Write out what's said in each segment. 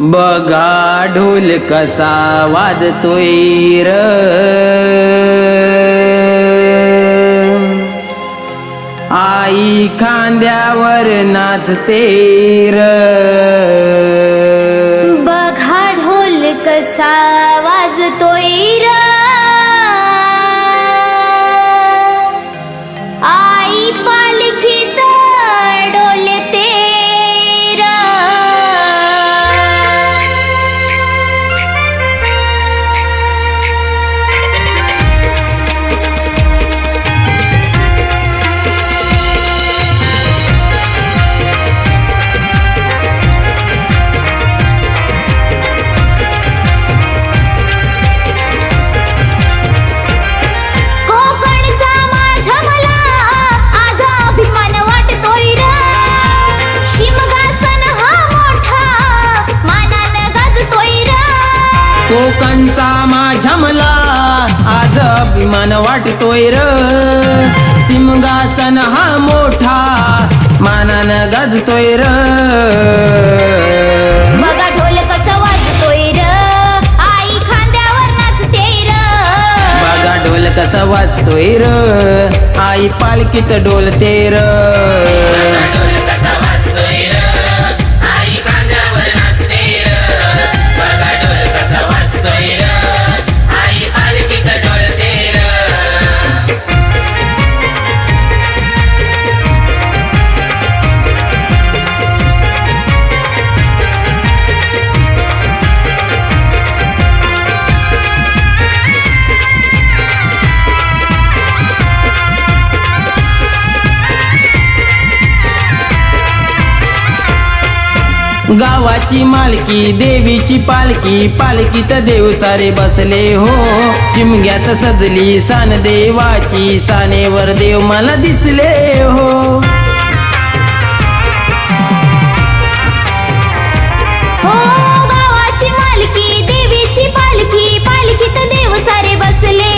बघा ढोल कसा वाजतोय र. आई खांद्यावर नाचते र. कोकणचा माझ्या मला आज अभिमान वाटतोय र. सिमगासन हा मोठा मानानं गाजतोय र. बघा ढोल कसं वाजतोय र. आई खांद्यावर नाचते र. बघा ढोल कसा वाजतोय र. आई पालखीत डोलते र. गावाची मालकी देवीची पालखी पालखीत देव सारे बसले हो. चिमग्यात सजली सान देवाची सानेवर देव मला दिसले हो. हो देवीची पालखी पालखीत देव सारे बसले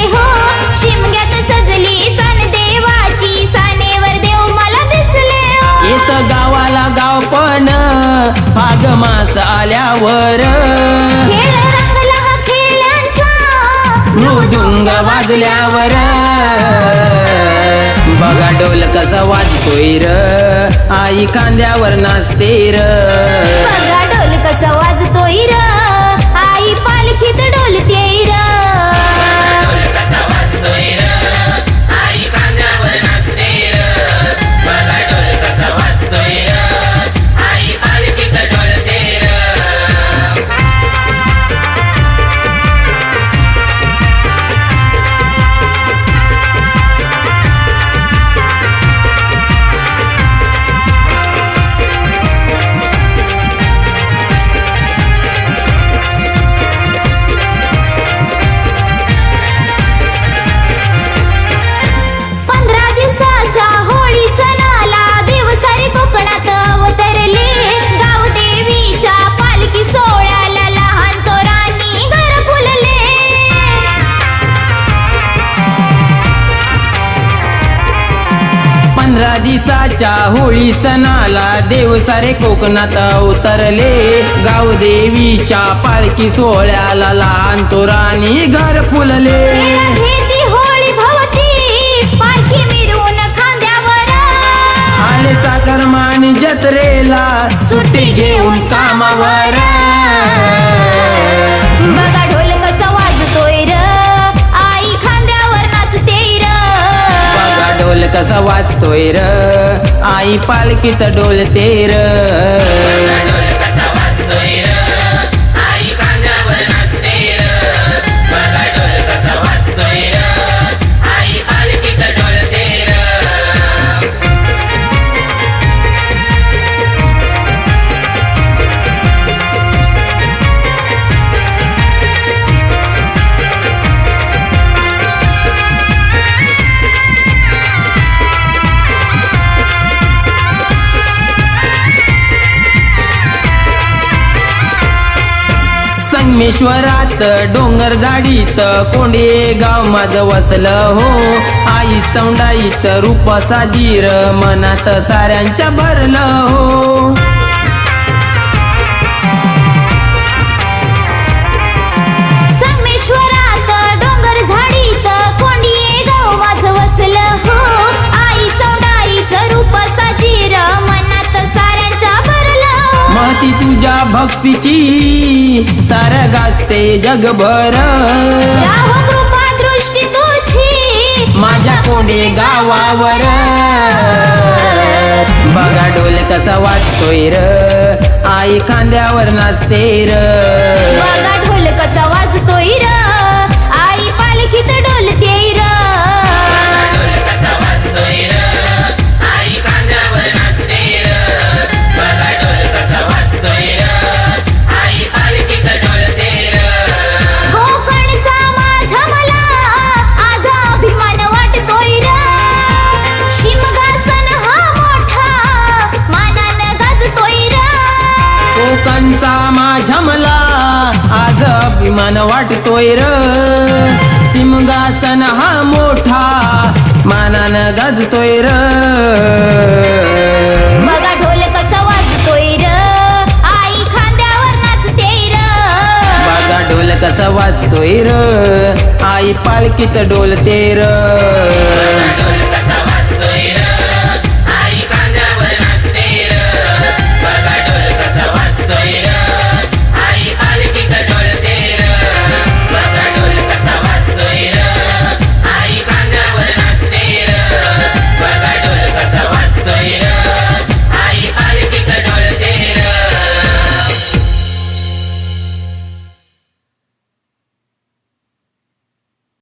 आल्यावर मृदुंग वाजल्यावर बघा डोल कसा वाजतोय र. आई खांद्यावर नाचते र. बघा ढोल कसा वाजतोय र. पंधरा दिसाच्या होळी सणाला देव सारे कोकणात उतरले. गाव देवीच्या पालखी सोहळ्याला लहान तोरानी घर फुलले. वाजतोय र आई पालकीत डोलते र संगमेश्वरात डोंगर जाडीत कोंडे गाव माझं वसलं हो. आई चौंडाईच रूप साजीर मनात साऱ्यांच्या भरलं हो. भक्तीची साऱ्या गाजते जगभर. दृष्टी तुझी. माझ्या कोडे गावावर. बघा ढोल कसा वाजतोय र. आई खांद्यावर नाचते र. बघा ढोल कसा वाजतोय र. कोकणचा माझ्या मला आज अभिमान वाटतोय र. सिमगासन हा मोठा मानान गाजतोय र. बघा ढोल कसा वाजतोय र? आई खांद्यावर नाचते र. बघा ढोल कसा वाजतोय र? आई पालखीत डोलते र.